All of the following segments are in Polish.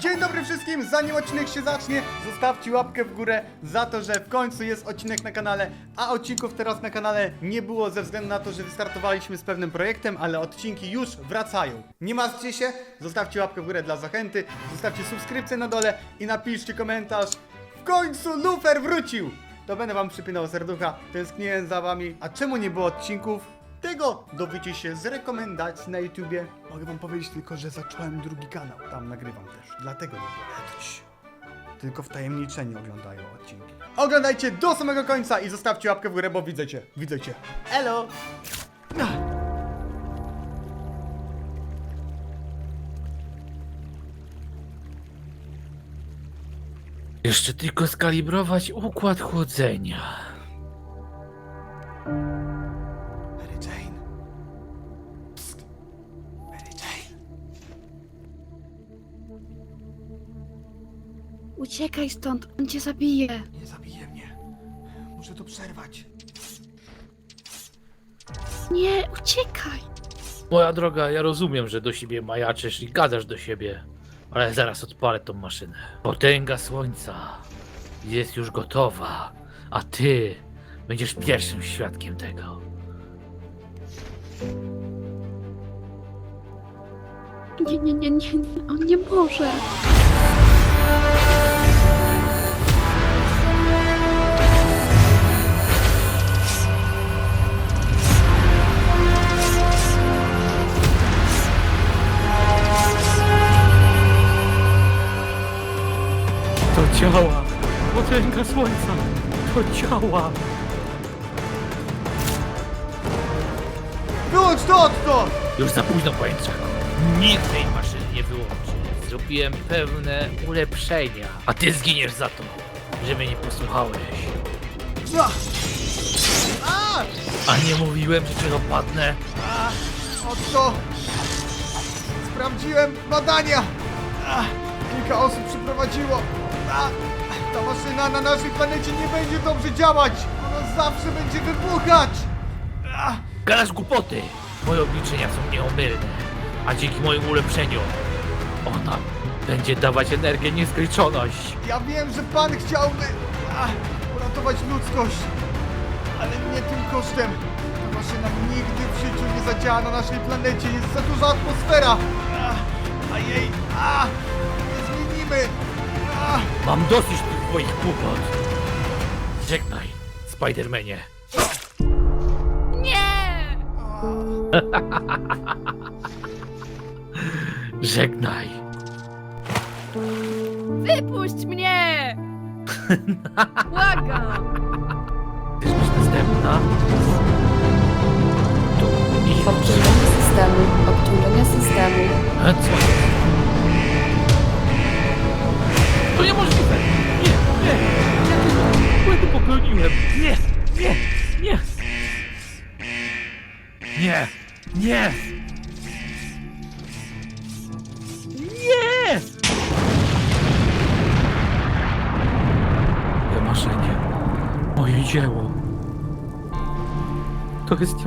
Dzień dobry wszystkim, zanim odcinek się zacznie, zostawcie łapkę w górę za to, że w końcu jest odcinek na kanale, a odcinków teraz na kanale nie było ze względu na to, że wystartowaliśmy z pewnym projektem, ale odcinki już wracają. Nie martwcie się, zostawcie łapkę w górę dla zachęty, zostawcie subskrypcję na dole i napiszcie komentarz. W końcu Lufer wrócił! To będę wam przypinał serducha, tęskniłem za wami, a czemu nie było odcinków? Tego dowiecie się z rekomendacji na YouTubie. Mogę wam powiedzieć tylko, że zacząłem drugi kanał. Tam nagrywam też. Dlatego nie było. Cii. Tylko wtajemniczeni oglądają odcinki. Oglądajcie do samego końca i zostawcie łapkę w górę, bo widzę cię. Widzę cię. Elo! Jeszcze tylko skalibrować układ chłodzenia. Uciekaj stąd, on cię zabije. Nie zabije mnie. Muszę to przerwać. Nie, uciekaj. Moja droga, ja rozumiem, że do siebie majaczysz i gadasz do siebie, ale zaraz odpalę tą maszynę. Potęga słońca jest już gotowa, a ty będziesz pierwszym świadkiem tego. Nie, nie, nie, nie, nie, on nie może. To działa! Potęga słońca! To działa! Wyłącz to, Otto! Już za późno, pajęczaku. Nikt tej maszyny nie wyłączy. Zrobiłem pewne ulepszenia, a ty zginiesz za to, że mnie nie posłuchałeś. A! A! A nie mówiłem, że cię dopadnę? Otto! Sprawdziłem badania! A! Kilka osób przeprowadziło. A! Ta maszyna na naszej planecie nie będzie dobrze działać! Ona zawsze będzie wybuchać! A! Gadasz głupoty! Moje obliczenia są nieomylne, a dzięki moim ulepszeniom ona będzie dawać energię nieskończoność. Ja wiem, że pan chciałby a, uratować ludzkość, ale nie tym kosztem. Ta maszyna nigdy w życiu nie zadziała na naszej planecie. Jest za duża atmosfera. A, a jej a, nie zmienimy. Mam dosyć tych twoich głupot. Żegnaj, Spidermanie. Nie! Żegnaj. Wypuść mnie! Błagam! Chcesz być następna? Tu i Obciążenie systemu. Obciążenie systemu.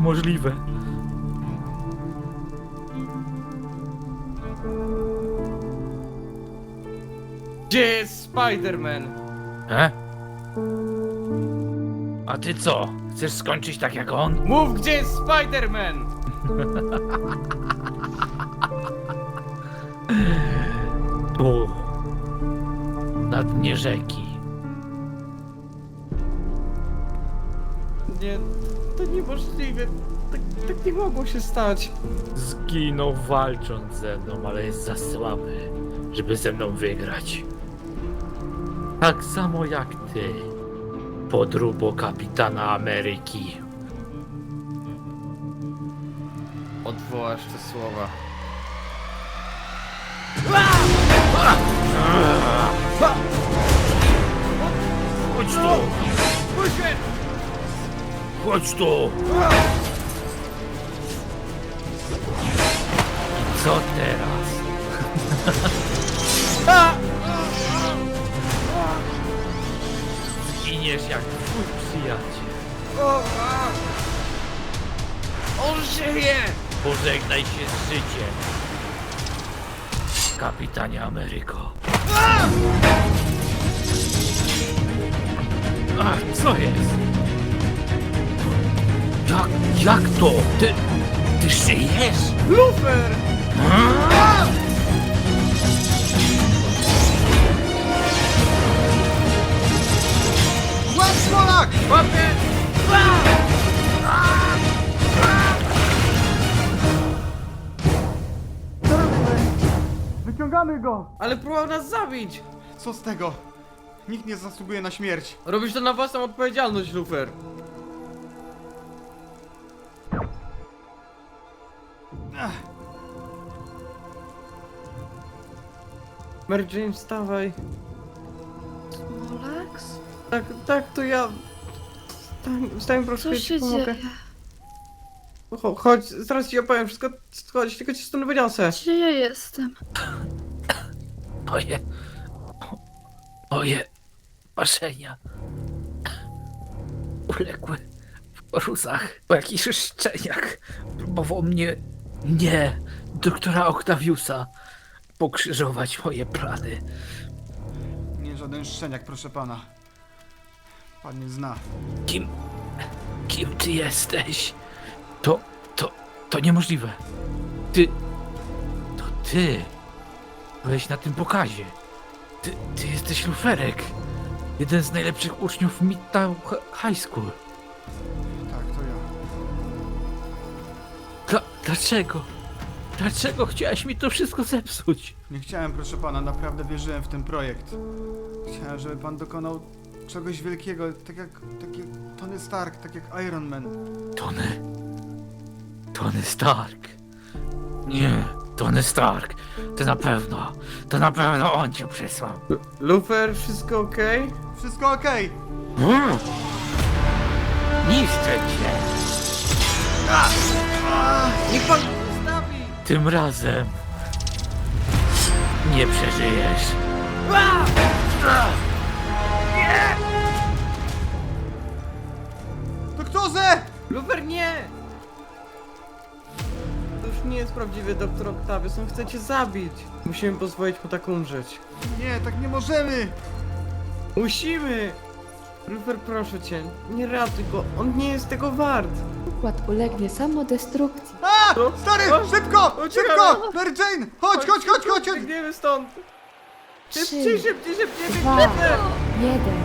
Niemożliwe. Gdzie jest Spider-Man? E? A ty co? Chcesz skończyć tak jak on? Mów, gdzie jest Spider-Man? Tu. Na dnie rzeki. Nie, to niemożliwe. Tak, tak nie mogło się stać. Zginął walcząc ze mną, ale jest za słaby, żeby ze mną wygrać. Tak samo jak ty, podrubo kapitana Ameryki. Odwołasz te słowa. Chodź tu! Chodź tu! I co teraz? Zginiesz jak twój przyjaciel. On żyje! Pożegnaj się z życiem. kapitanie Ameryko. A, co jest? Jak, jak to? Ty, ty żyjesz? Lufer! Łap Smolak! Łapie! Wyciągamy go! Ale próbował nas zabić! Co z tego? Nikt nie zasługuje na śmierć. Robisz to na własną odpowiedzialność, Lufer. Mary Jane, wstawaj. Smolax? Tak, tak, to ja... Wstań, wstań proszę, Co ja się ci pomogę. dzieje? Cho- Chodź, zaraz ci opowiem wszystko. Chodź, tylko cię stąd wyniosę. Gdzie ja jestem? Moje... Moje marzenia uległy w gruzach. Po jakichś szczeniach próbował mnie, nie, doktora Octaviusa, pokrzyżować moje plany. nie żaden szczeniak, proszę pana. Pan mnie zna. Kim, kim ty jesteś? To, to, to niemożliwe. Ty, to ty byłeś na tym pokazie. Ty, ty jesteś luferek. Jeden z najlepszych uczniów Midtown High School. Dlaczego? Dlaczego chciałeś mi to wszystko zepsuć? Nie chciałem, proszę pana, naprawdę wierzyłem w ten projekt. Chciałem, żeby pan dokonał czegoś wielkiego, tak jak, tak jak Tony Stark, tak jak Iron Man. Tony. Tony Stark. Nie, Tony Stark. To na pewno, to na pewno on cię przysłał. Lufer, wszystko okej? Wszystko okej! Mm. Niszczę cię. Niech pan zostawi! Tym razem nie przeżyjesz. Doktorze! Lufer, nie! To już nie jest prawdziwy doktor Octavius, on chce cię zabić. Musimy pozwolić mu tak umrzeć. Nie, tak nie możemy! Musimy! Lufer, proszę cię, nie ratuj go, on nie jest tego wart. Układ ulegnie samodestrukcji. A! Co? Stary, O! szybko! Uciekamy! Szybko! Mary Jane! Chodź, chodź, chodź, chodź! chodź. Biegniemy stąd! Trzy, Szybciej, szybciej, szybciej, dwa, biegniemy! jeden.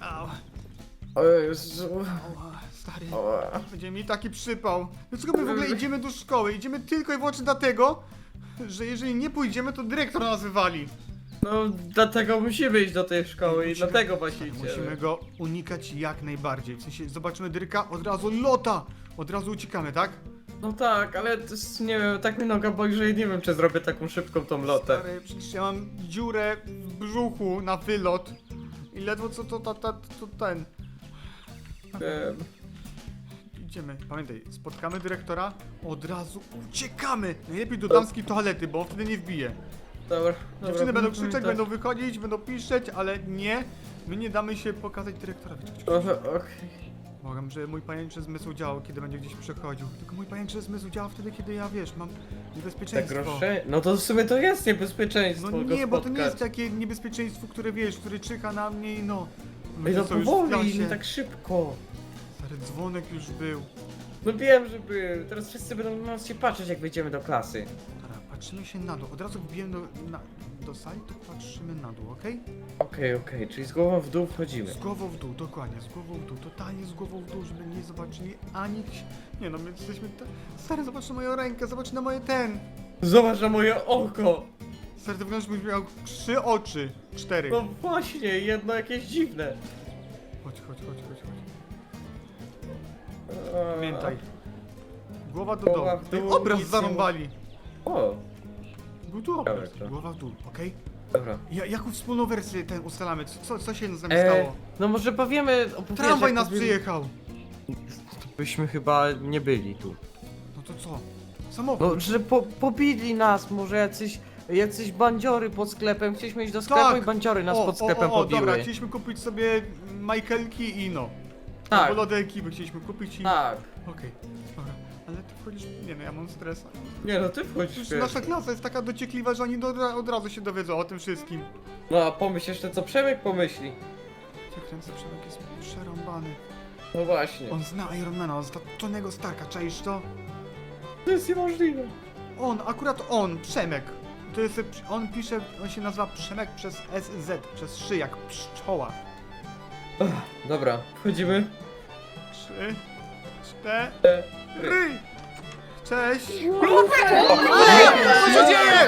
Au. O Jezu. Ała, Stary, będzie mi taki przypał. Dlaczego my w ogóle idziemy do szkoły? Idziemy tylko i wyłącznie dlatego, że jeżeli nie pójdziemy, to dyrektor nas wywali. No, dlatego musimy iść do tej szkoły i Musimy- dlatego właśnie Musimy idziemy. go unikać jak najbardziej. W sensie, zobaczymy Dyrka, od razu lota! Od razu uciekamy, tak? No tak, ale to jest, nie wiem, tak mi noga boi, że nie wiem, czy zrobię taką szybką tą lotę. Stary, przecież ja mam dziurę w brzuchu na wylot. I ledwo co to, to, to, to ten. Wiem. Idziemy. Pamiętaj, spotkamy dyrektora, od razu uciekamy! Najlepiej do damskiej toalety, bo on wtedy nie wbije. Dobra, Dziewczyny dobra. będą krzyczeć, tak. będą wychodzić, będą piszczeć, ale nie. My nie damy się pokazać dyrektorowi. Czekaj, czekaj. Aha, Okej. Mogę, że mój pajęczy zmysł działał, kiedy będzie gdzieś przechodził. Tylko mój pajęczy zmysł działa wtedy, kiedy ja, wiesz, mam niebezpieczeństwo. grosze? No to w sumie to jest niebezpieczeństwo No go nie, bo to nie jest takie niebezpieczeństwo, które wiesz, które czyha na mnie i no. Ej, no są już w powoli, klasie. nie tak szybko. Stary dzwonek już był. No wiem, że był. Teraz wszyscy będą na nas się patrzeć, jak wejdziemy do klasy. Dobra, patrzymy się na dół. Od razu wbijemy do, na, do sali, to patrzymy na dół, okej? Okej, okej, czyli z głową w dół wchodzimy. Z głową w dół, dokładnie, z głową w dół, totalnie z głową w dół, żeby nie zobaczyli ani... ksi- Nie no, my jesteśmy... Te... Stary, zobacz na moją rękę, zobacz na moje ten! Zobacz na moje oko! Stary, to wygląda, jakbyś miał trzy oczy. Cztery. No właśnie, jedno jakieś dziwne. Chodź, chodź, chodź, chodź, Pamiętaj. Głowa do Głowa dołu. w dół, Ej, obraz nic nie zarąbali. O, Był tu obraz. Dobra, to. Głowa w dół, okej? dobra. Ja, jaką wspólną wersję ten ustalamy? Co, co, co się z nami Eee, stało? no może powiemy... opowiesz, Tramwaj jak nas byli- przyjechał. To byśmy chyba nie byli tu. No to co? Samochód. No, że po, pobili nas, może jacyś, jacyś bandziory pod sklepem. Chcieliśmy iść do sklepu Tak. i bandziory nas o, pod sklepem o, o, o, pobiły. dobra, chcieliśmy kupić sobie Michaelki i no. Tak. Bo lody ekipy chcieliśmy kupić i... Tak. Okej, dobra. Ale ty wchodzisz... Nie no, ja mam stresa. Nie no, ty wchodzisz Przecież pierwszy. nasza klasa jest taka dociekliwa, że oni do, od razu się dowiedzą o tym wszystkim. No a pomyśl jeszcze co Przemek pomyśli. Ja kręcę, Przemek jest przerąbany. No właśnie. On zna Ironmana, on zna Tonego Starka, czaisz to? To jest niemożliwe. On, akurat on, Przemek. To jest, on pisze, on się nazywa Przemek przez SZ, przez szy, jak pszczoła. Dobra, wchodzimy. Trzy, cztery. Cześć! Co się dzieje?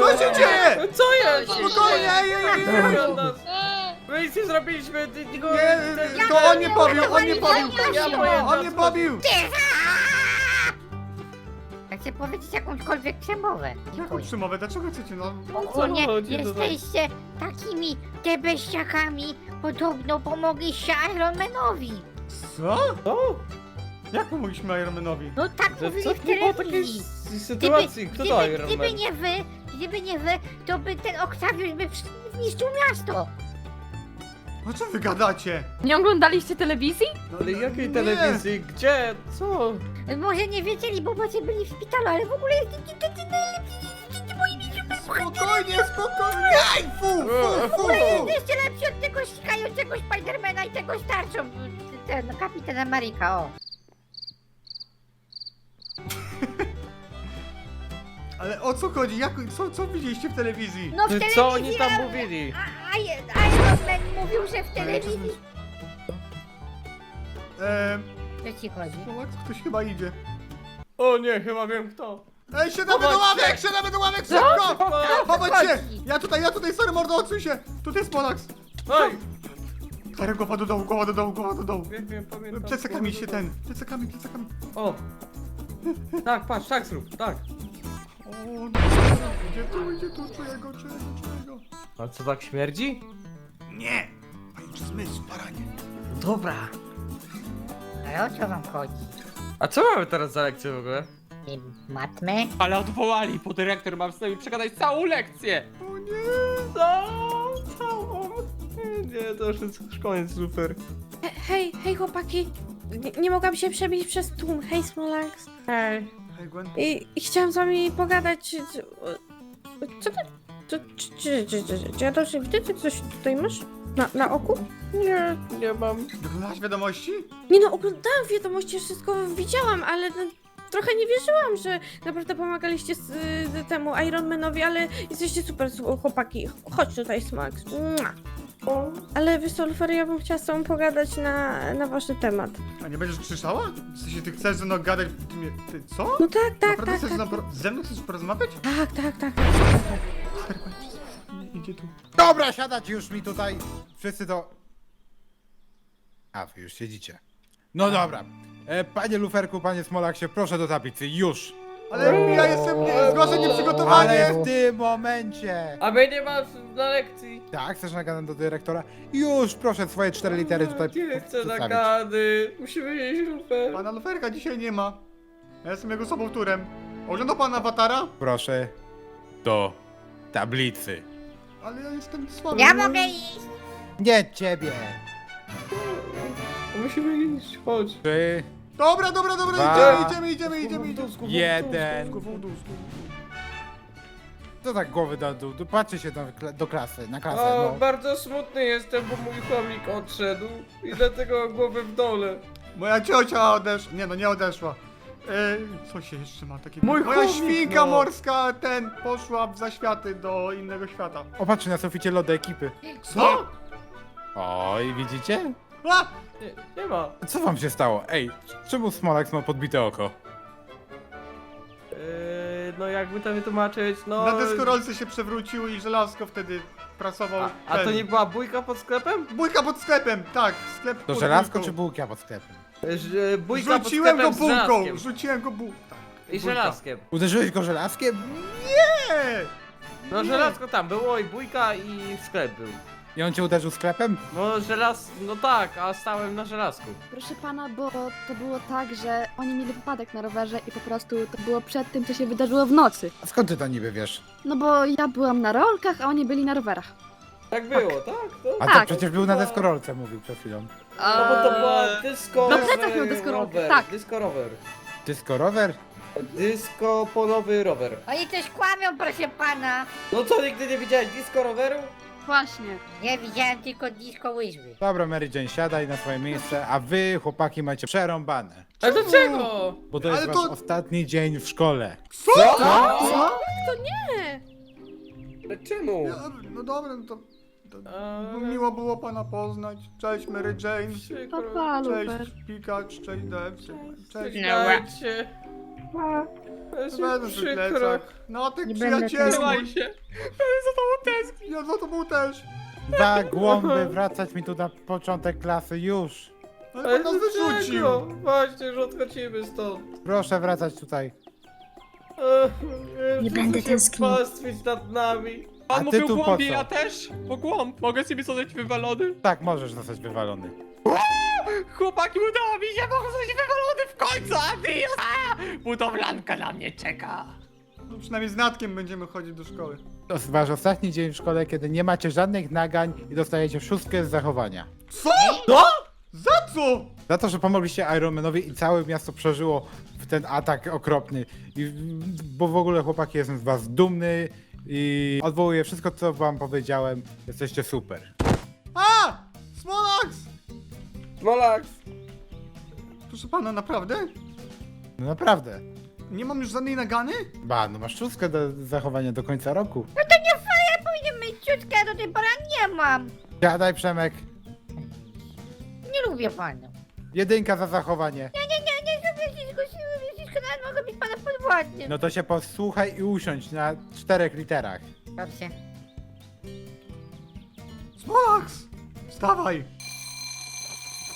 Co się dzieje? Co jest? Spokojnie, ej, ej, ej, ej. My nic nie zrobiliśmy, ty tylko... Nie, to on nie pobił, on nie pobił! On nie pobił! Chcę powiedzieć jakąśkolwiek przemowę. Jaką przymowę? Dlaczego chcecie, no? Ogólnie chodzi tutaj? jesteście takimi tebeściakami. Podobno pomogliście Ironmanowi. Co? Co? Jak pomogliśmy Ironmanowi? No tak Że mówili w nie było takiej telewizji. s- sytuacji? Kto to gdyby, Iron gdyby Man? nie wy, gdyby nie wy, to by ten Oktawiusz by przy- zniszczył miasto. O co wy gadacie? Nie oglądaliście telewizji? No, Ale jakiej nie. telewizji? Gdzie? Co? Może nie wiedzieli, bo macie byli w szpitalu, ale w ogóle Spokojnie, spokojnie! Ej, fu, fu, fu, fu! Jesteście lepsi od tego ścigającego Spidermana i tego starczą. Ten kapitan Ameryka, o. Ale o co chodzi? Jak, co, co widzieliście w telewizji? No w telewizji Co oni tam mówili? A, a, Iron Man mówił, że w telewizji... Eee, Co ci chodzi? Ktoś chyba idzie. O nie, chyba wiem kto. Ej, siadamy do Chować się. ławek, siadamy do ławek, szybko! Chować się! Ja tutaj, ja tutaj, sorry mordo, odsuń się! Tutaj jest Polax. Oj! Stary, głowa do dołu, głowa do dołu, głowa do dołu. Wiem, wiem, pamiętam. Plecakami się ten, plecakami, plecakami. O! Tak, patrz, tak zrób, tak. O, idzie tu, idzie tu, czuję go, czuję go, czuję go. A co tak śmierdzi? Nie! Pajęczy zmysł, baranie. Dobra. Ale o co wam chodzi? A co mamy teraz za lekcję w ogóle? I matmę? Ale odwołali, bo dyrektor ma z nami przegadać całą lekcję. O nie! No, całą. Nie, to już jest koniec, super. Hej, hej chłopaki! Nie, nie mogłam się przebić przez tłum. Hej Smolax. Hej. Hej, Gwen. I, I chciałam z wami pogadać. Co ty? Czy, czy, czy, czy, czy, czy ja dobrze widzę? Ty coś tutaj masz? Na, na oku? Nie, nie mam. Doglądałaś wiadomości? Nie no, oglądałam wiadomości, wszystko widziałam, ale no, trochę nie wierzyłam, że naprawdę pomagaliście z, y, temu Ironmanowi, ale jesteście super chłopaki. Chodź tutaj, Smolax. Mua. Ale wiesz co, Lufer, ja bym chciała z tobą pogadać na, na ważny temat. A nie będziesz krzyczała? W sensie, ty chcesz ze mną gadać, ty mnie, ty co? No tak, tak, Naprawdę tak, chcesz tak. ze mną, ze mną chcesz porozmawiać? Tak, tak, tak. Stary, Gwen, przez- nie, idzie tu. Dobra, siadać już mi tutaj. Wszyscy to. A, wy już siedzicie. No dobra. E, panie Luferku, panie Smolaksie, proszę do tablicy, już. Ale ja jestem nie, zgłoszę nieprzygotowany! Ale w tym momencie. A mnie nie ma na lekcji. Tak, chcesz nagadać do dyrektora? Już, proszę, swoje cztery litery tutaj Nie chcę przedstawić. nagady. Musimy jeść lufer. Pana Luferka dzisiaj nie ma. Ja jestem jego sobowtórem. Oglądał pan awatara? Proszę do tablicy. Ale ja jestem słaby. Ja mogę iść! Nie ciebie. Musimy iść, chodź. Trzy, Dobra, dobra, dobra, Dwa. idziemy, idziemy, idziemy, idziemy. jeden. Co tak głowy do dół? Patrzcie się do, kla- do klasy, na klasę, O, no. bardzo smutny jestem, bo mój chomik odszedł i dlatego głowę w dole. Moja ciocia odeszła. Nie no, nie odeszła. E, co się jeszcze ma takiego? Mój Moja chomik, świnka no. morska, ten, poszła w zaświaty do innego świata. Opatrz na suficie lody ekipy. Co? Oj, widzicie? A! Nie, nie ma. Co wam się stało? Ej, czemu Smolaks ma podbite oko? Eee, no jakby to wytłumaczyć, no... Na deskorolce się przewrócił i żelazko wtedy pracował. A, a ten. to nie była bójka pod sklepem? Bójka pod sklepem, tak, sklep To pod żelazko bójką. czy bułka pod sklepem? Że bójka Rzuciłem pod go sklepem z bułką, żelazkiem. rzuciłem go bułką. Tak, I bójka. żelazkiem. Uderzyłeś go żelazkiem? Nie! No żelazko tam było i bójka i sklep był. I on cię uderzył sklepem? No żelaz... no tak, a stałem na żelazku. Proszę pana, bo to było tak, że oni mieli wypadek na rowerze i po prostu to było przed tym, co się wydarzyło w nocy. A skąd ty to niby wiesz? No bo ja byłam na rolkach, a oni byli na rowerach. Tak było, tak? To... A Tak. to przecież był na deskorolce, mówił przed chwilą. No bo to była disco No plecak miał deskorolkę, rower. tak. Disco rower. Disco rower? Disco polowy rower. Oni coś kłamią, proszę pana. No co, nigdy nie widziałeś disco roweru? Właśnie. Nie widziałem tylko disco łyżwy. Dobra, Mary Jane, siadaj na swoje miejsce, a wy, chłopaki, macie przerąbane. Ale dlaczego? Bo to jest Ale wasz to- ostatni dzień w szkole. Co? Co? Nie! Ale czemu? Ja, no dobra, no to, to Eee. miło było pana poznać. Cześć Mary Jane. Przykro. Papa, Lufer. Cześć Pikacz, cześć. Cześć. Dajcie. Będę przy plecach. No ty Nie będę przyjacielu. Trzymaj się. Za tobą tęsknię. Ja za tobą też. Za głąby wracać mi tu na początek klasy już. Ale pan nas wyrzucił. dlaczego? Właśnie, że odchodzimy stąd. Proszę wracać tutaj. Nie będę tęsknił. pastwić nad nami. A Pan ty mówił tu po głąbie, co? ja też. Bo głąb. Mogę sobie zostać wywalony? Tak, możesz zostać wywalony. Chłopaki, udało mi się, mogę zostać wywalony w końcu, adios! A! Budowlanka na mnie czeka. No, przynajmniej z Natkiem będziemy chodzić do szkoły. To jest wasz ostatni dzień w szkole, kiedy nie macie żadnych nagań i dostajecie szóstkę z zachowania. Co? No? Za co? Za to, że pomogliście Ironmanowi i całe miasto przeżyło w ten atak okropny. I, bo w ogóle chłopaki jestem z was dumny i odwołuję wszystko, co wam powiedziałem. Jesteście super. A! Smolax! Smolak! Proszę pana, naprawdę? No naprawdę. Nie mam już żadnej nagany? Ba, no masz szóstkę do zachowania do końca roku. No to nie fair, powinien mieć ciutkę, a do tej pory nie mam. Siadaj Przemek. Nie lubię pana. Jedynka za zachowanie. Nie, nie, nie, nie zrobię wszystko, nie wszystko, nawet mogę być pana podwładnym. No to się posłuchaj i usiądź na czterech literach. Dobrze. Smolax! Wstawaj!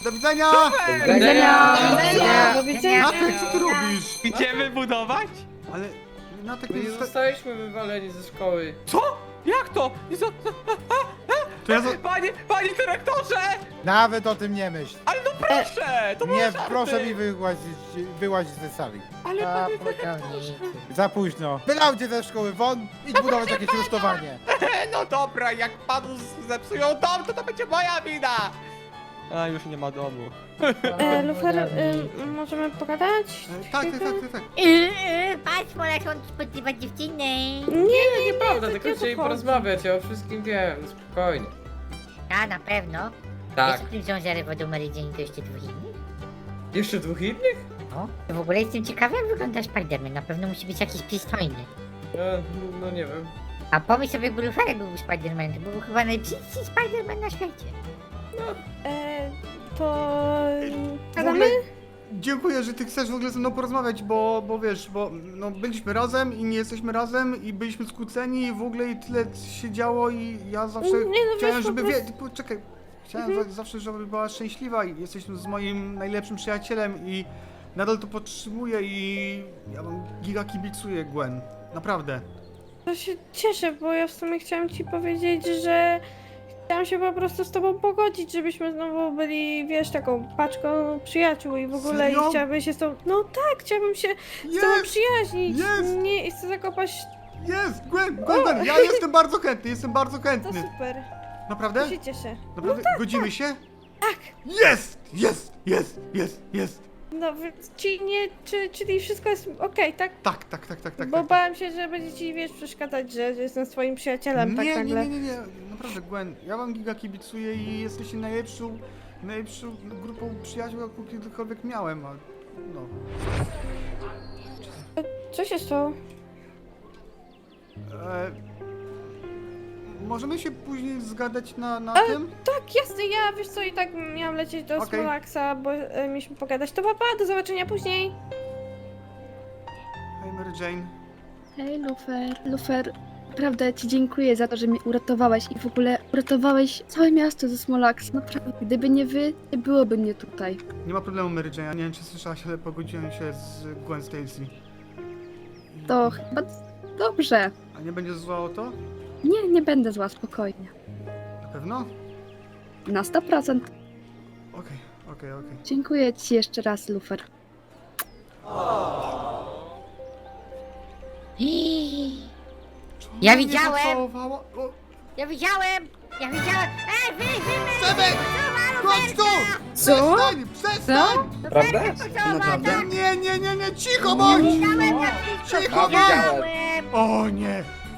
Do widzenia! Do widzenia! Do widzenia! Natek, co ty robisz? Idziemy budować? Ale Natek My nie nie zosta... zostaliśmy wywaleni ze szkoły. Co? Jak to? Nie zo- To ja za... Panie, panie dyrektorze! Nawet o tym nie myśl. Ale no proszę! To były Nie, żarty. proszę mi wyłazić, wyłazić ze sali. Ale A, panie spokojnie. Za późno. Wylał cię ze szkoły, won! Idź budować jakieś rusztowanie. No dobra, jak panu z- zepsują dom, to to będzie moja wina! A, już nie ma domu. E, Lufer, y, możemy pogadać? E, Tak, tak, tak, tak, tak. Yy, Patrz, Molek, on spotywa dziewczynę. Nie, nie, Nieprawda, nie, tylko nie chcieli porozmawiać, ja o wszystkim wiem, spokojnie. A, na pewno. Tak. Wiesz, o tym książę według Mary Jane to jeszcze dwóch innych? Jeszcze dwóch innych? No. W ogóle jestem ciekawy, jak wygląda Spider-Man. Na pewno musi być jakiś przystojny. E, no nie wiem. A pomyśl sobie, jakby Luferek był Spider-Man. To był chyba najbrzydszy Spider-Man na świecie. E, to... W ogóle dziękuję, że ty chcesz w ogóle ze mną porozmawiać, bo, bo wiesz, bo no, byliśmy razem i nie jesteśmy razem i byliśmy skłóceni i w ogóle i tyle się działo i ja zawsze Nie, no chciałem, po żeby... prostu- Wie, poczekaj, chciałem za- zawsze, żeby była szczęśliwa i jesteś z moim najlepszym przyjacielem i nadal to podtrzymuję i ja wam giga kibicuję, Gwen. Naprawdę. To się cieszę, bo ja w sumie chciałam ci powiedzieć, że chciałam się po prostu z tobą pogodzić, żebyśmy znowu byli, wiesz, taką paczką przyjaciół i w ogóle Serio? i chciałabym się z tobą... No tak, chciałabym się z tobą Jest! przyjaźnić. Jest! Nie, chcę zakopać... Jest! Gwen, Gwen, Gwen, ja jestem bardzo chętny, jestem bardzo To chętny. super, Naprawdę? to się cieszę. Naprawdę? Godzimy się? Tak. Jest! Jest! Jest! Jest! Jest! No, ci nie... Czy, czyli wszystko jest okej, tak? Tak, tak, tak, tak, tak. Bo tak, tak. bałem się, że będzie ci, wiesz, przeszkadzać, że, że jestem swoim przyjacielem tak nie, nie, nagle. nie, nie, nie, naprawdę Gwen, ja wam giga kibicuję i jesteście najlepszą, najlepszą grupą przyjaciół, jaką kiedykolwiek miałem, a no. Co się stało? E, możemy się później zgadać na, na E, tym? Tak, jasne, ja, wiesz co, i tak miałam lecieć do Okej. Smolaxa, bo e, mieliśmy pogadać. To papa, do zobaczenia później. Hej Mary Jane. Hej, Lufer. Lufer, naprawdę ci dziękuję za to, że mnie uratowałeś i w ogóle uratowałeś całe miasto ze Smolax. Naprawdę, gdyby nie wy, nie byłoby mnie tutaj. Nie ma problemu Mary Jane, ja nie wiem czy słyszałaś, ale pogodziłem się z Gwen Stacy. To chyba dobrze. A nie będzie zła o to? Nie, nie będę zła, spokojnie. Na pewno? Na 100%. okej, okej. Dziękuję ci jeszcze raz, Lufer. Iii. Ja widziałem! Ja widziałem! Ja widziałem! Ej, wy, wy! Chodź tu! Co? Przestań! Przestań! Prawda? Naprawdę? Nie, nie, nie, nie, cicho bądź! Cicho, widziałem! O nie!